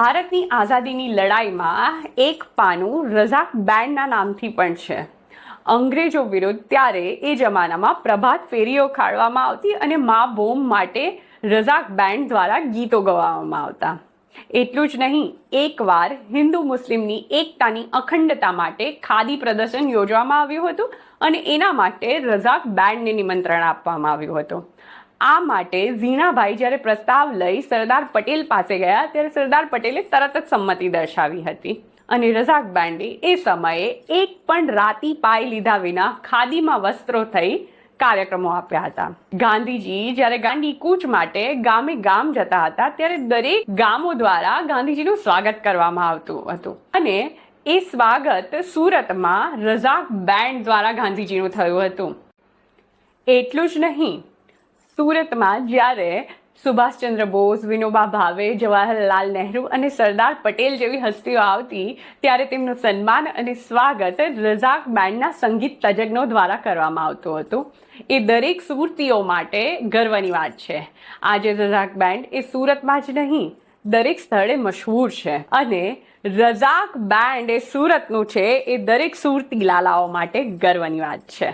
ભારતની આઝાદીની લડાઈમાં એક પાનું રઝાક બેન્ડના નામથી પણ છે. અંગ્રેજો વિરુદ્ધ ત્યારે એ જમાનામાં પ્રભાત ફેરીઓ કાઢવામાં આવતી અને મા બોમ માટે રઝાક બેન્ડ દ્વારા ગીતો ગવાવામાં આવતા. એટલું જ નહીં, એકવાર હિન્દુ મુસ્લિમની એકતાની અખંડતા માટે ખાદી પ્રદર્શન યોજવામાં આવ્યું હતું અને એના માટે રઝાક બેન્ડને નિમંત્રણ આપવામાં આવ્યું હતું. આ માટે ઝીણાભાઈ જ્યારે પ્રસ્તાવ લઈ સરદાર પટેલ પાસે ગયા, ત્યારે સરદાર પટેલે તરત જ સંમતિ દર્શાવી હતી. અને રઝાક બેન્ડે એ સમયે એક પણ રાતી પાય લીધા વિના ખાદીમાં વસ્ત્રો થઈ કાર્યક્રમો આપ્યા હતા. ગાંધીજી જ્યારે ગાંધી કૂચ માટે ગામે ગામ જતા હતા, ત્યારે દરેક ગામો દ્વારા ગાંધીજીનું સ્વાગત કરવામાં આવતું હતું. અને એ સ્વાગત સુરતમાં રઝાક બેન્ડ દ્વારા ગાંધીજીનું થયું હતું. એટલું જ નહીં સુરતમાં જ્યારે સુભાષચંદ્ર બોઝ, વિનોબા ભાવે, જવાહરલાલ નહેરુ અને સરદાર પટેલ જેવી હસ્તીઓ આવતી, ત્યારે તેમનું સન્માન અને સ્વાગત રઝાક બેન્ડના સંગીત તજજ્ઞો દ્વારા કરવામાં આવતું હતું. એ દરેક સુરતીઓ માટે ગર્વની વાત છે. આજે રઝાક બેન્ડ એ સુરતમાં જ નહીં, દરેક સ્થળે મશહૂર છે. અને રઝાક બેન્ડ એ સુરતનું છે, એ દરેક સુરતી લાલાઓ માટે ગર્વની વાત છે.